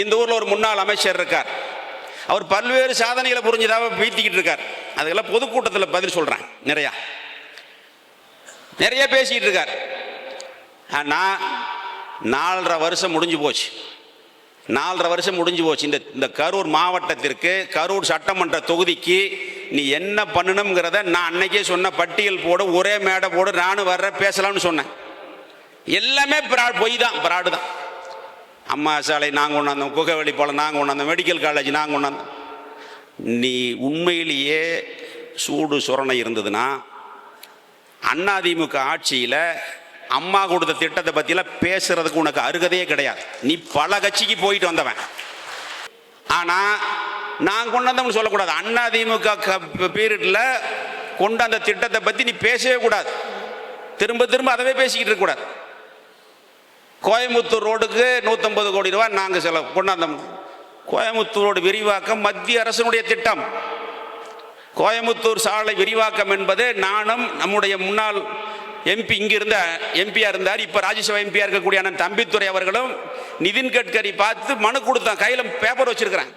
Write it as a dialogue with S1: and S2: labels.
S1: இந்த ஊரில் ஒரு முன்னாள் அமைச்சர் இருக்கார். அவர் பல்வேறு சாதனைகளை புரிஞ்சதாக பீத்திக்கிட்டு இருக்கார். அதுக்கெல்லாம் பொதுக்கூட்டத்தில் பதில் சொல்கிறேன் நிறையா. நிறைய பேசிக்கிட்டு இருக்கார். ஆனால் நாலரை வருஷம் முடிஞ்சு போச்சு. நாலரை வருஷம் முடிஞ்சு போச்சு. இந்த இந்த கரூர் மாவட்டத்திற்கு கரூர் சட்டமன்ற தொகுதிக்கு நீ என்ன பண்ணணுங்கிறத நான் அன்னைக்கே சொன்ன பட்டியல் போட ஒரே மேடை போட நானும் வர்றேன் பேசலாம்னு சொன்னேன். எல்லாமே பிராட் பொய் தான் பிராடு தான். அம்மா சாலை நாங்கள் கொண்டாந்தோம் குகவெளி போல நாங்கள் கொண்டாந்தோம் மெடிக்கல் காலேஜ் நாங்கள் கொண்டாந்தோம் நீ உண்மையிலேயே சூடு சுரணை இருந்ததுன்னா அதிமுக ஆட்சியில் அம்மா கொடுத்த திட்டத்தை பற்றிலாம் பேசுறதுக்கு உனக்கு அருகதையே கிடையாது. நீ பல கட்சிக்கு போயிட்டு வந்தவன். ஆனால் நான் கொண்டாந்தவங்க சொல்லக்கூடாது. அதிமுக பீரியடில் கொண்டாந்த திட்டத்தை பற்றி நீ பேசவே கூடாது. திரும்ப திரும்ப அதவே பேசிக்கிட்டு இருக்கக்கூடாது கோயம்புத்தூர் ரோடுக்கு நூற்றம்பது கோடி ரூபாய் நாங்கள் செலவு கொண்டாந்தோம். கோயம்புத்தூர் ரோடு விரிவாக்கம் மத்திய அரசினுடைய திட்டம். கோயம்புத்தூர் சாலை விரிவாக்கம் என்பது நானும் நம்முடைய முன்னாள் எம்பி இங்கே இருந்த எம்பியா இருந்தார் இப்போ ராஜ்யசபா எம்பியாக இருக்கக்கூடிய அண்ணன் தம்பித்துறை அவர்களும் நிதின் கட்கரி பார்த்து மனு கொடுத்தான் கையில் பேப்பர் வச்சிருக்கிறேன்